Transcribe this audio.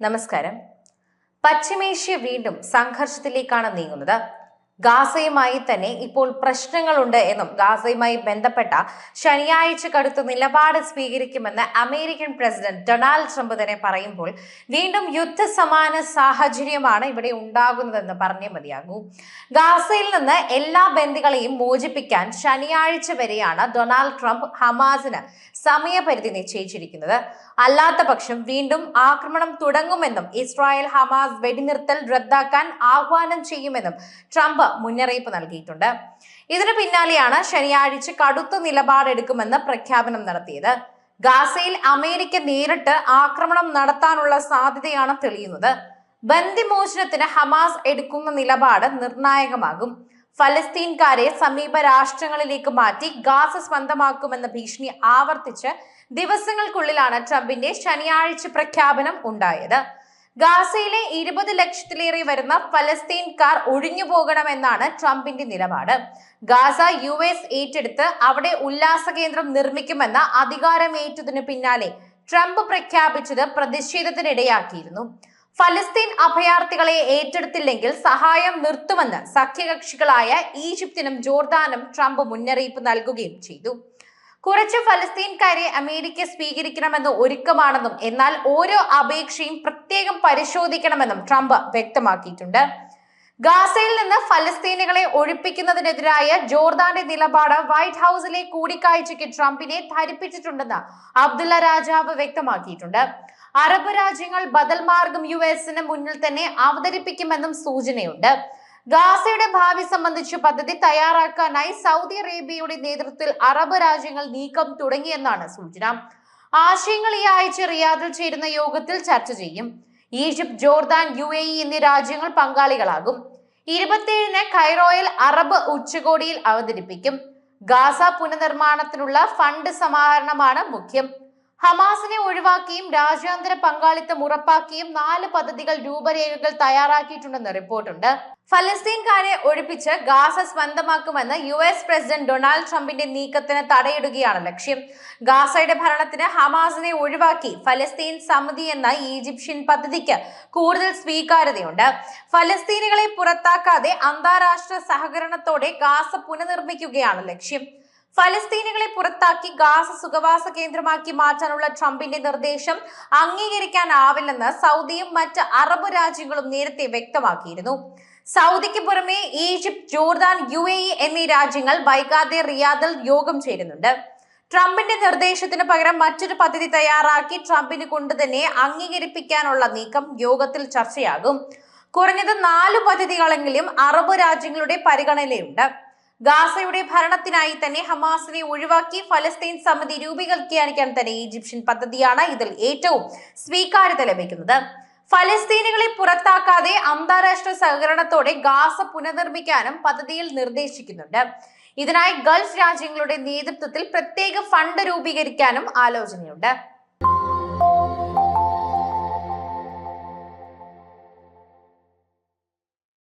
നമസ്കാരം. പശ്ചിമേഷ്യ വീണ്ടും സംഘർഷത്തിലേക്കാണ് നീങ്ങുന്നത്. ഗാസയുമായി തന്നെ ഇപ്പോൾ പ്രശ്നങ്ങളുണ്ട് എന്നും ഗാസയുമായി ബന്ധപ്പെട്ട ശനിയാഴ്ച കടുത്ത നിലപാട് സ്വീകരിക്കുമെന്ന് അമേരിക്കൻ പ്രസിഡന്റ് ഡൊണാൾഡ് ട്രംപ് തന്നെ പറയുമ്പോൾ വീണ്ടും യുദ്ധസമാന സാഹചര്യമാണ് ഇവിടെ ഉണ്ടാകുന്നതെന്ന് പറഞ്ഞേ മതിയാകൂ. ഗാസയിൽ നിന്ന് എല്ലാ ബന്ദികളെയും മോചിപ്പിക്കാൻ ശനിയാഴ്ച വരെയാണ് ഡൊണാൾഡ് ട്രംപ് ഹമാസിന് സമയപരിധി നിശ്ചയിച്ചിരിക്കുന്നത്. അല്ലാത്ത പക്ഷം വീണ്ടും ആക്രമണം തുടങ്ങുമെന്നും ഇസ്രായേൽ ഹമാസ് വെടിനിർത്തൽ റദ്ദാക്കാൻ ആഹ്വാനം ചെയ്യുമെന്നും ട്രംപ് മുന്നറിയിപ്പ് നൽകിയിട്ടുണ്ട്. ഇതിനു പിന്നാലെയാണ് ശനിയാഴ്ച കടുത്ത നിലപാടെടുക്കുമെന്ന് പ്രഖ്യാപനം നടത്തിയത്. ഗാസയിൽ അമേരിക്ക നേരിട്ട് ആക്രമണം നടത്താനുള്ള സാധ്യതയാണ് തെളിയുന്നത്. ബന്ദിമോചനത്തിന് ഹമാസ് എടുക്കുന്ന നിലപാട് നിർണായകമാകും. ഫലസ്തീൻകാരെ സമീപ രാഷ്ട്രങ്ങളിലേക്ക് മാറ്റി ഗാസ സ്വന്തമാക്കുമെന്ന ഭീഷണി ആവർത്തിച്ച് ദിവസങ്ങൾക്കുള്ളിലാണ് ട്രംപിന്റെ ശനിയാഴ്ച പ്രഖ്യാപനം ഉണ്ടായത്. ഗാസയിലെ ഇരുപത് ലക്ഷത്തിലേറെ വരുന്ന ഫലസ്തീൻകാർ ഒഴിഞ്ഞു പോകണമെന്നാണ് ട്രംപിന്റെ നിലപാട്. ഗാസ യു എസ് ഏറ്റെടുത്ത് അവിടെ ഉല്ലാസ കേന്ദ്രം നിർമ്മിക്കുമെന്ന അധികാരമേറ്റതിനു പിന്നാലെ ട്രംപ് പ്രഖ്യാപിച്ചത് പ്രതിഷേധത്തിനിടയാക്കിയിരുന്നു. ഫലസ്തീൻ അഭയാർത്ഥികളെ ഏറ്റെടുത്തില്ലെങ്കിൽ സഹായം നിർത്തുമെന്ന് സഖ്യകക്ഷികളായ ഈജിപ്തിനും ജോർദാനും ട്രംപ് മുന്നറിയിപ്പ് നൽകുകയും ചെയ്തു. കുറച്ച് ഫലസ്തീൻകാരെ അമേരിക്ക സ്വീകരിക്കണമെന്ന് ഒരുക്കമാണെന്നും എന്നാൽ ഓരോ അപേക്ഷയും പ്രത്യേകം പരിശോധിക്കണമെന്നും ട്രംപ് വ്യക്തമാക്കിയിട്ടുണ്ട്. ഗാസയിൽ നിന്ന് ഫലസ്തീനുകളെ ഒഴിപ്പിക്കുന്നതിനെതിരായ ജോർദാന്റെ നിലപാട് വൈറ്റ് ഹൌസിലെ കൂടിക്കാഴ്ചയ്ക്ക് ട്രംപിനെ ധരിപ്പിച്ചിട്ടുണ്ടെന്ന് അബ്ദുള്ള രാജാവ് വ്യക്തമാക്കിയിട്ടുണ്ട്. അറബ് രാജ്യങ്ങൾ ബദൽ മാർഗം യു എസിന് മുന്നിൽ തന്നെ അവതരിപ്പിക്കുമെന്നും സൂചനയുണ്ട്. ഗാസയുടെ ഭാവി സംബന്ധിച്ച് പദ്ധതി തയ്യാറാക്കാനായി സൗദി അറേബ്യയുടെ നേതൃത്വത്തിൽ അറബ് രാജ്യങ്ങൾ നീക്കം തുടങ്ങിയെന്നാണ് സൂചന. ആശയങ്ങൾ ഈ ആഴ്ച റിയാദിൽ ചേരുന്ന യോഗത്തിൽ ചർച്ച ചെയ്യും. ഈജിപ്ത് ജോർദാൻ യു എ എന്നീ രാജ്യങ്ങൾ പങ്കാളികളാകും. ഇരുപത്തിയേഴിന് കൈറോയിൽ അറബ് ഉച്ചകോടിയിൽ അവതരിപ്പിക്കും. ഗാസ പുനർനിർമ്മാണത്തിനുള്ള ഫണ്ട് സമാഹരണമാണ് മുഖ്യം. ഹമാസിനെ ഒഴിവാക്കിയും രാജ്യാന്തര പങ്കാളിത്തം ഉറപ്പാക്കിയും നാല് പദ്ധതികൾ രൂപരേഖകൾ തയ്യാറാക്കിയിട്ടുണ്ടെന്ന് റിപ്പോർട്ടുണ്ട്. ഫലസ്തീൻകാരെ ഒഴിപ്പിച്ച് ഗാസ സ്വന്തമാക്കുമെന്ന് യു എസ് പ്രസിഡന്റ് ഡൊണാൾഡ് ട്രംപിന്റെ നീക്കത്തിന് തടയിടുകയാണ് ലക്ഷ്യം. ഗാസയുടെ ഭരണത്തിന് ഹമാസിനെ ഒഴിവാക്കി ഫലസ്തീൻ സമിതി എന്ന ഈജിപ്ഷ്യൻ പദ്ധതിക്ക് കൂടുതൽ സ്വീകാര്യതയുണ്ട്. ഫലസ്തീനുകളെ പുറത്താക്കാതെ അന്താരാഷ്ട്ര സഹകരണത്തോടെ ഗാസ പുനർനിർമ്മിക്കുകയാണ് ലക്ഷ്യം. ഫലസ്തീനുകളെ പുറത്താക്കി ഗാസ സുഖവാസ കേന്ദ്രമാക്കി മാറ്റാനുള്ള ട്രംപിന്റെ നിർദ്ദേശം അംഗീകരിക്കാനാവില്ലെന്ന് സൗദിയും മറ്റ് അറബ് രാജ്യങ്ങളും നേരത്തെ വ്യക്തമാക്കിയിരുന്നു. സൗദിക്ക് പുറമെ ഈജിപ്ത് ജോർദാൻ യു എന്നീ രാജ്യങ്ങൾ വൈകാതെ റിയാദിൽ യോഗം ചേരുന്നുണ്ട്. ട്രംപിന്റെ നിർദ്ദേശത്തിന് പകരം മറ്റൊരു പദ്ധതി തയ്യാറാക്കി ട്രംപിന് കൊണ്ട് തന്നെ അംഗീകരിപ്പിക്കാനുള്ള നീക്കം യോഗത്തിൽ ചർച്ചയാകും. കുറഞ്ഞത് നാല് പദ്ധതികളെങ്കിലും അറബ് രാജ്യങ്ങളുടെ പരിഗണനയിലുണ്ട്. ഗാസയുടെ ഭരണത്തിനായി തന്നെ ഹമാസിനെ ഒഴിവാക്കി ഫലസ്തീൻ സമിതി രൂപീകരിക്കാനിക്കാൻ തന്നെ ഈജിപ്ഷ്യൻ പദ്ധതിയാണ് ഇതിൽ ഏറ്റവും സ്വീകാര്യത ലഭിക്കുന്നത്. ഫലസ്തീനുകളെ പുറത്താക്കാതെ അന്താരാഷ്ട്ര സഹകരണത്തോടെ ഗാസ പുനർനിർമ്മിക്കാനും പദ്ധതിയിൽ നിർദ്ദേശിക്കുന്നുണ്ട്. ഇതിനായി ഗൾഫ് രാജ്യങ്ങളുടെ നേതൃത്വത്തിൽ പ്രത്യേക ഫണ്ട് രൂപീകരിക്കാനും ആലോചനയുണ്ട്.